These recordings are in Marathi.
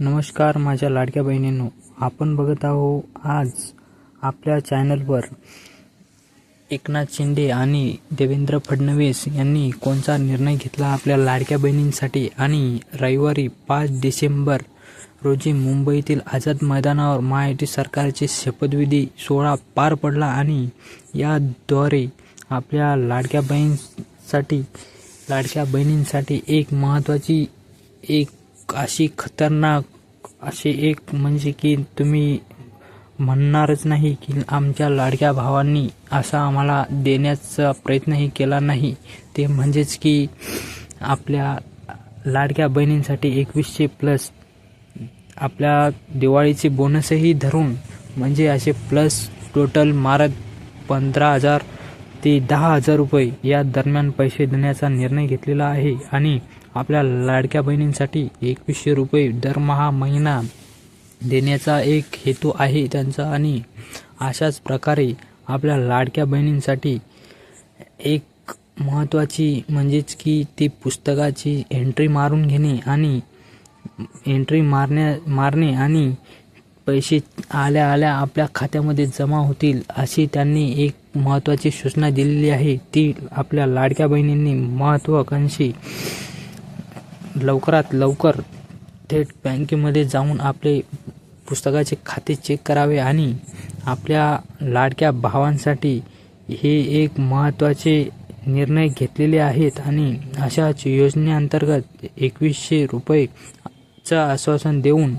नमस्कार माझ्या लाडक्या बहिणींनो. आपण बघत आहो आज आपल्या चॅनलवर एकनाथ शिंदे आणि देवेंद्र फडणवीस यांनी कोणता निर्णय घेतला आपल्या लाडक्या बहिणींसाठी? आणि रविवारी पाच डिसेंबर रोजी मुंबईतील आझाद मैदानावर महायुती सरकारचे शपथविधी सोहळा पार पडला आणि याद्वारे आपल्या लाडक्या बहीणसाठी लाडक्या बहिणींसाठी एक महत्त्वाची एक अशी खतरनाक अशी एक म्हणजे की तुम्ही म्हणणारच नाही की आमच्या लाडक्या भावांनी असा आम्हाला देण्याचा प्रयत्नही केला नाही. ते म्हणजेच की आपल्या लाडक्या बहिणींसाठी एकवीसशे प्लस आपल्या दिवाळीचे बोनसही धरून म्हणजे असे प्लस टोटल मारत पंधरा हजार ते दहा हजार रुपये या दरम्यान पैसे देण्याचा निर्णय घेतलेला आहे आणि आपल्या लाडक्या बहिणींसाठी एकवीसशे रुपये दरमहा महिना देण्याचा एक हेतू आहे त्यांचा आणि अशाच प्रकारे आपल्या लाडक्या बहिणींसाठी एक महत्त्वाची म्हणजेच की ती पुस्तकाची एंट्री मारून घेणे आणि एंट्री मारण्या मारणे आणि पैसे आल्या आल्या आपल्या खात्यामध्ये जमा होतील अशी त्यांनी एक महत्त्वाची सूचना दिलेली आहे. ती आपल्या लाडक्या बहिणींनी महत्त्वाकांक्षी लवकरात लवकर थेट बँकेमध्ये जाऊन आपले पुस्तकाचे खाते चेक करावे आणि आपल्या लाडक्या भावांसाठी हे एक महत्त्वाचे निर्णय घेतलेले आहेत आणि अशाच योजनेअंतर्गत एकवीसशे रुपयेचं आश्वासन देऊन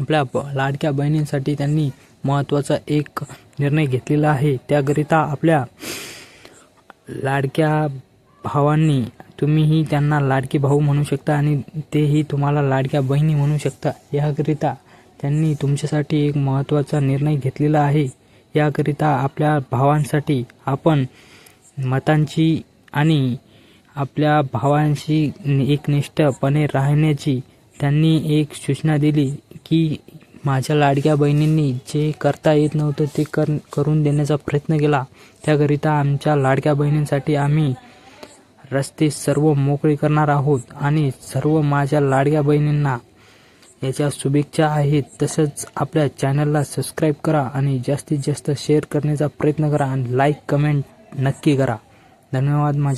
आपल्या ब लाडक्या बहिणींसाठी त्यांनी महत्त्वाचा एक निर्णय घेतलेला आहे. त्याकरिता आपल्या लाडक्या भावांनी तुम्हीही त्यांना लाडके भाऊ म्हणू शकता आणि तेही तुम्हाला लाडक्या बहिणी म्हणू शकता. याकरिता त्यांनी तुमच्यासाठी एक महत्त्वाचा निर्णय घेतलेला आहे. याकरिता आपल्या भावांसाठी आपण मतांची आणि आपल्या भावांशी एक निष्ठपणे राहण्याची त्यांनी एक सूचना दिली. की माझ्या लाडक्या बहिणींनी जे करता येत नव्हतं ते कर करून देण्याचा प्रयत्न केला. त्याकरिता आमच्या लाडक्या बहिणींसाठी आम्ही रस्ते सर्व मोकळे करणार आहोत आणि सर्व माझ्या लाडक्या बहिणींना याच्या शुभेच्छा आहेत. तसंच आपल्या चॅनलला सबस्क्राईब करा आणि जास्तीत जास्त शेअर करण्याचा प्रयत्न करा आणि लाईक कमेंट नक्की करा. धन्यवाद माझ्या